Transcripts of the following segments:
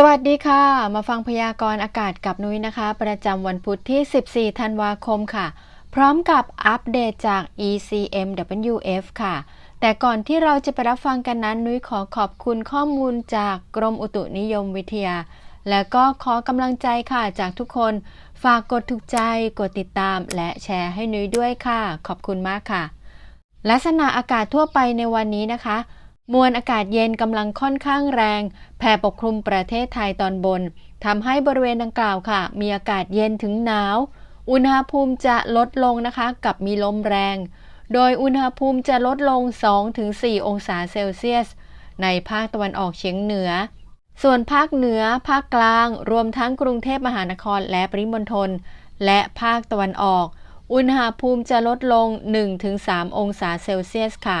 สวัสดีค่ะ มาฟังพยากรณ์อากาศกับนุ้ยนะคะ ประจำวันพุธที่ 14 ธันวาคมค่ะ พร้อมกับอัปเดตจาก ECMWF ค่ะ แต่ก่อนที่เราจะไปรับฟังกันนั้น นุ้ยขอขอบคุณข้อมูลจากกรมอุตุนิยมวิทยา และก็ขอกำลังใจค่ะจากทุกคน ฝากกดถูกใจ กดติดตาม และแชร์ให้นุ้ยด้วยค่ะ ขอบคุณมากค่ะ ลักษณะอากาศทั่วไปในวันนี้นะคะ มวลอากาศเย็นกำลังค่อนข้างแรง แผ่ปกคลุมประเทศไทยตอนบนทำให้บริเวณดังกล่าวค่ะ มีอากาศเย็นถึงหนาว อุณหภูมิจะลดลงนะคะ กับมีลมแรง โดยอุณหภูมิจะลดลง 2-4 องศาเซลเซียส ในภาคตะวันออกเฉียงเหนือ ส่วนภาคเหนือ ภาคกลาง รวมทั้งกรุงเทพมหานครและปริมณฑล และภาคตะวันออก อุณหภูมิจะลดลง 1-3 องศาเซลเซียสค่ะ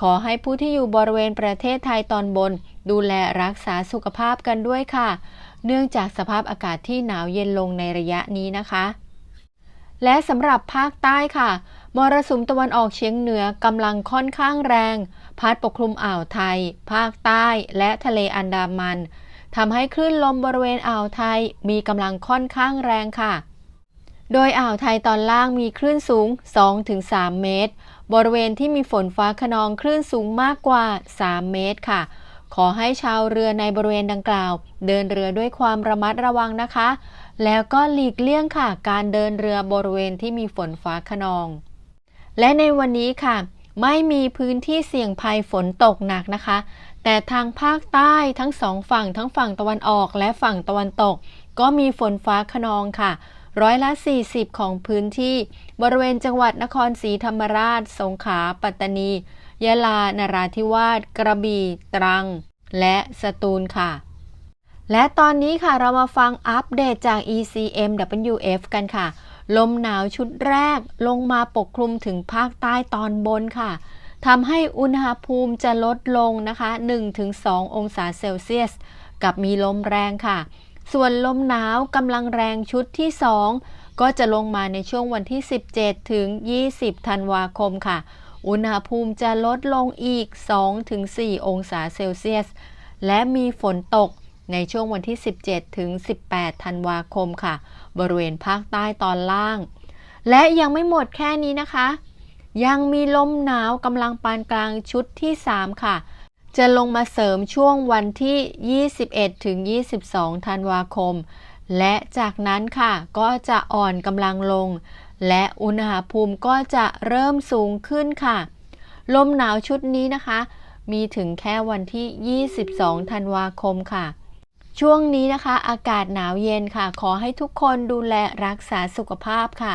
ขอให้ผู้ที่อยู่บริเวณประเทศไทยตอนบน ดูแลรักษาสุขภาพกันด้วยค่ะ เนื่องจากสภาพอากาศที่หนาวเย็นลงในระยะนี้นะคะ และสำหรับภาคใต้ค่ะมรสุมตะวันออกเฉียงเหนือกำลังค่อนข้างแรง พัดปกคลุมอ่าวไทย ภาคใต้และทะเลอันดามันทำให้คลื่นลมบริเวณอ่าวไทยมีกำลังค่อนข้างแรงค่ะ โดยอ่าวไทยตอนล่างมีคลื่นสูง 2-3 เมตร บริเวณที่มีฝนฟ้าขนองคลื่นสูงมากกว่า 3 เมตรค่ะ ขอให้ชาวเรือในบริเวณดังกล่าว เดินเรือด้วยความระมัดระวังนะคะ แล้วก็หลีกเลี่ยงค่ะ การเดินเรือบริเวณที่มีฝนฟ้าขนอง และในวันนี้ค่ะ ไม่มีพื้นที่เสี่ยงภัยฝนตกหนักนะคะ แต่ทางภาคใต้ทั้งสองฝั่งทั้งฝั่งตะวันออกและฝั่งตะวันตก ก็มีฝนฟ้าขนองค่ะ ร้อยละ 40 ของพื้นที่ บริเวณจังหวัดนครศรีธรรมราช สงขลา ปัตตานี ยะลา นราธิวาส กระบี่ ตรัง และสตูลค่ะ และตอนนี้ค่ะเรามาฟังอัปเดตจาก ECMWF กันค่ะ ลมหนาวชุดแรกลงมาปกคลุมถึงภาคใต้ตอนบนค่ะทำให้อุณหภูมิจะลดลงนะคะ 1-2 องศาเซลเซียส กับมีลมแรงค่ะ ส่วนลมหนาวกำลังแรงชุดที่ 2 ก็จะลงมาในช่วงวันที่ 17 ถึง 20 ธันวาคมค่ะ อุณหภูมิจะลดลงอีก 2-4 องศาเซลเซียส และมีฝนตกในช่วงวันที่ 17 ถึง 18 ธันวาคมค่ะ บริเวณภาคใต้ตอนล่าง และยังไม่หมดแค่นี้นะคะ ยังมีลมหนาวกำลังปานกลางชุดที่ 3 ค่ะ จะลงมาเสริมช่วงวันที่ 21 ถึง 22 ธันวาคม และจากนั้นค่ะ ก็จะอ่อนกำลังลง และอุณหภูมิก็จะเริ่มสูงขึ้นค่ะ ลมหนาวชุดนี้นะคะ มีถึงแค่วันที่ 22 ธันวาคมค่ะ ช่วงนี้นะคะ อากาศหนาวเย็นค่ะ ขอให้ทุกคนดูแลรักษาสุขภาพค่ะ